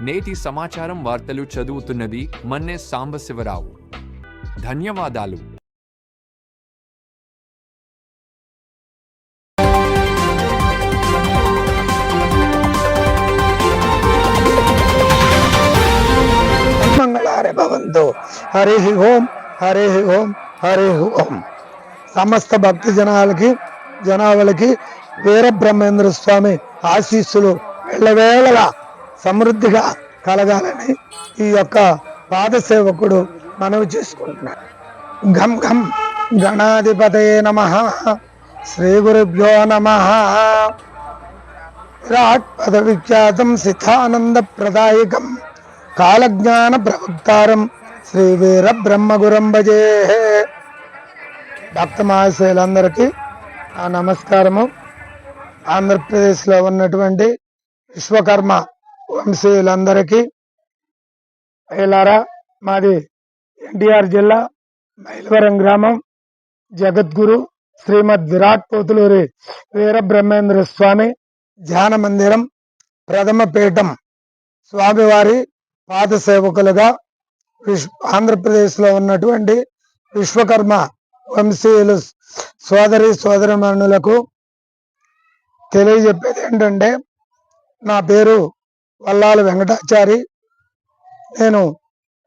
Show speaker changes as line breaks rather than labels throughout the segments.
నేటి సమాచారం వార్తలు చదువుతున్నది మన్నే సాంబశివరావు. ధన్యవాదాలు.
మంగళారే భవంతు. హరి ఓం హరి ఓం హరి ఓం. సమస్త భక్తి జనాలకి జనాభలకి వీరబ్రహ్మేంద్ర స్వామి ఆశీస్సులు వెళ్ళవేళగా సమృద్ధిగా కలగాలని ఈ యొక్క పాదసేవకుడు మనవి చేసుకుంటున్నాడు. ఘం ఘం గణాధిపతయే నమ. శ్రీ గురుభ్యో నమ. విరాట్ పద విఖ్యాతం సిద్ధానంద ప్రదాయకం. కాలజ్ఞాన ప్రవక్తారం శ్రీ వీర బ్రహ్మగురం భజే భక్త మహాశయులందరికీ ఆ నమస్కారము. ఆంధ్రప్రదేశ్లో ఉన్నటువంటి విశ్వకర్మ వంశీయులందరికీ అయ్యలారా మాది ఎన్టీఆర్ జిల్లా మైలవరం గ్రామం. జగద్గురు శ్రీమద్ విరాట్ పోతులూరి వీరబ్రహ్మేంద్ర స్వామి ధ్యాన మందిరం ప్రథమ పీఠం. స్వామివారి పాద సేవకులుగా విశ్వ ఆంధ్రప్రదేశ్లో ఉన్నటువంటి విశ్వకర్మ వంశీయులు సోదరి సోదరమణులకు తెలియజెప్పేది ఏంటంటే నా పేరు వల్లాల వెంకటాచారి నేను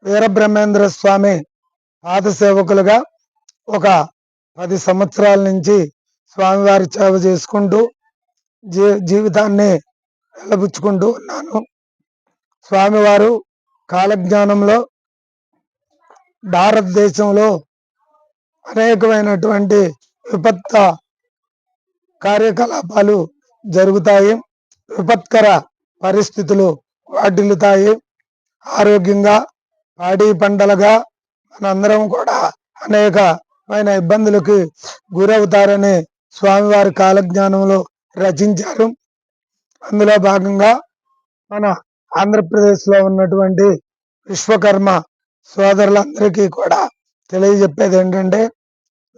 వీరబ్రహ్మేంద్ర స్వామి పాద సేవకులుగా ఒక పది సంవత్సరాల నుంచి స్వామివారి సేవ చేసుకుంటూ జీ జీవితాన్ని వెళ్ళబుచ్చుకుంటూ ఉన్నాను. స్వామివారు కాలజ్ఞానంలో భారతదేశంలో అనేకమైనటువంటి విపత్త కార్యకలాపాలు జరుగుతాయి. విపత్కర పరిస్థితులు వాటిల్లుతాయి. ఆరోగ్యంగా పాడి పంటలుగా మనందరం కూడా అనేకమైన ఇబ్బందులకు గురవుతారని స్వామివారి కాలజ్ఞానంలో రచించారు. అందులో భాగంగా మన ఆంధ్రప్రదేశ్లో ఉన్నటువంటి విశ్వకర్మ సోదరులందరికీ కూడా తెలియజెప్పేది ఏంటంటే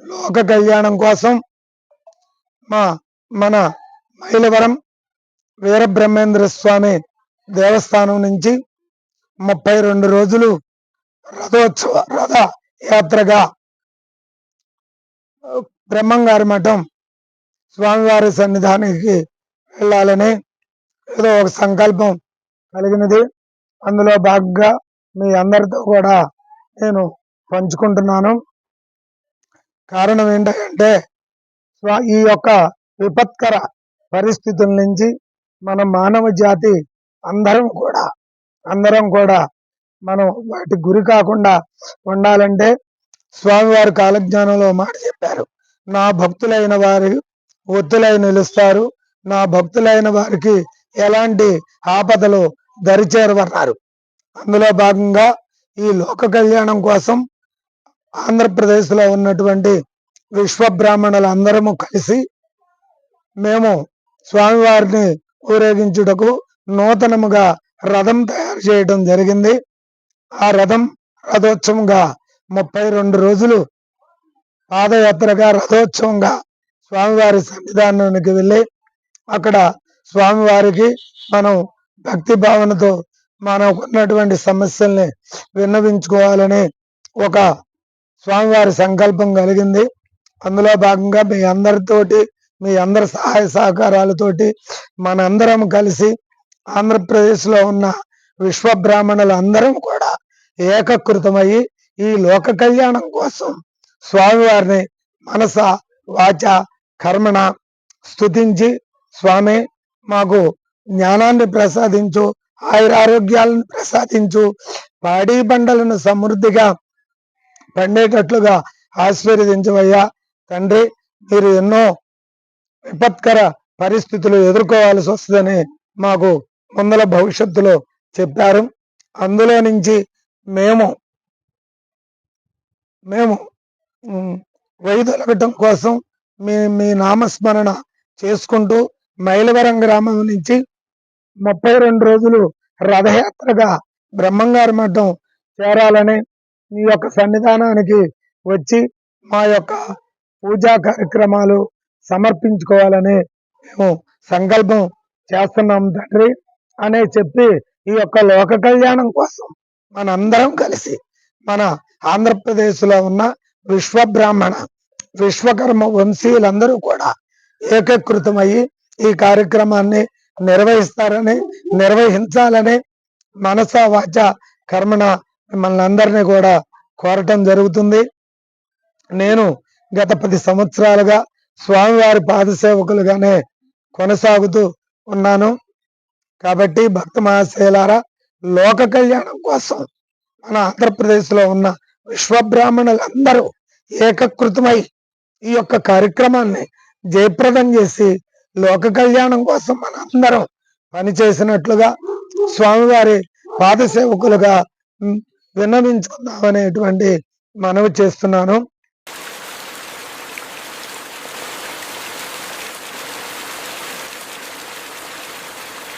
లోక కళ్యాణం కోసం మా మన మైలవరం వీరబ్రహ్మేంద్ర స్వామి దేవస్థానం నుంచి ముప్పై రెండు రోజులు రథోత్సవ రథ యాత్రగా బ్రహ్మంగారి మఠం స్వామివారి సన్నిధానికి వెళ్ళాలని ఏదో ఒక సంకల్పం కలిగినది. అందులో భాగంగా మీ అందరితో కూడా నేను పంచుకుంటున్నాను. కారణం ఏంటంటే ఈ యొక్క విపత్కర పరిస్థితుల నుంచి మన మానవ జాతి అందరం కూడా అందరం కూడా మనం వాటి గురి కాకుండా ఉండాలంటే స్వామివారి కాలజ్ఞానంలో మాట చెప్పారు. నా భక్తులైన వారి ఒత్తులై నిలుస్తారు. నా భక్తులైన వారికి ఎలాంటి ఆపదలు దరిచేరవన్నారు. అందులో భాగంగా ఈ లోక కళ్యాణం కోసం ఆంధ్రప్రదేశ్లో ఉన్నటువంటి విశ్వ బ్రాహ్మణులు అందరము కలిసి మేము స్వామివారిని ఊరేగించుటకు నూతనముగా రథం తయారు చేయడం జరిగింది. ఆ రథం రథోత్సవంగా ముప్పై రెండు రోజులు పాదయాత్రగా రథోత్సవంగా స్వామివారి సన్నిధానానికి వెళ్ళి అక్కడ స్వామివారికి మనం భక్తి భావనతో మనకున్నటువంటి సమస్యల్ని విన్నవించుకోవాలని ఒక స్వామివారి సంకల్పం కలిగింది. అందులో భాగంగా మీ అందరితోటి మీ అందరి సహాయ సహకారాలతోటి మనందరం కలిసి ఆంధ్రప్రదేశ్లో ఉన్న విశ్వ బ్రాహ్మణులు అందరం కూడా ఏకకృతమయ్యి ఈ లోక కళ్యాణం కోసం స్వామివారిని మనస వాచ కర్మణ స్థుతించి స్వామి మాకు జ్ఞానాన్ని ప్రసాదించు ఆయురారోగ్యాలను ప్రసాదించు పాడి పంటలను సమృద్ధిగా పండేటట్లుగా ఆశీర్వదించవయ్యా తండ్రి మీరు ఎన్నో విపత్కర పరిస్థితులు ఎదుర్కోవాల్సి వస్తుందని మాకు ముందల భవిష్యత్తులో చెప్పారు. అందులో నుంచి మేము మేము వైదొలగటం కోసం మీ మీ నామస్మరణ చేసుకుంటూ మైలవరం గ్రామం నుంచి ముప్పై రెండు రోజులు రథయాత్రగా బ్రహ్మంగారి మఠం చేరాలని మీ యొక్క సన్నిధానానికి వచ్చి మా యొక్క పూజా కార్యక్రమాలు సమర్పించుకోవాలని మేము సంకల్పం చేస్తున్నాం తండ్రి అనే చెప్పి ఈ యొక్క లోక కళ్యాణం కోసం మనందరం కలిసి మన ఆంధ్రప్రదేశ్లో ఉన్న విశ్వ బ్రాహ్మణ విశ్వకర్మ వంశీయులందరూ కూడా ఏకీకృతమయ్యి ఈ కార్యక్రమాన్ని నిర్వహిస్తారని నిర్వహించాలని మనస వాచ కర్మణ మిమ్మల్ని అందరినీ కూడా కోరటం జరుగుతుంది. నేను గత పది సంవత్సరాలుగా స్వామివారి పాదసేవకులుగానే కొనసాగుతూ ఉన్నాను. కాబట్టి భక్త మహాశైలారా లోక కళ్యాణం కోసం మన ఆంధ్రప్రదేశ్లో ఉన్న విశ్వబ్రాహ్మణులందరూ ఏకకృతమై ఈ యొక్క కార్యక్రమాన్ని జయప్రదం చేసి లోక కళ్యాణం కోసం మన అందరం పనిచేసినట్లుగా స్వామివారి పాదసేవకులుగా విన్నవించుకుందామనేటువంటి మనవి చేస్తున్నాను.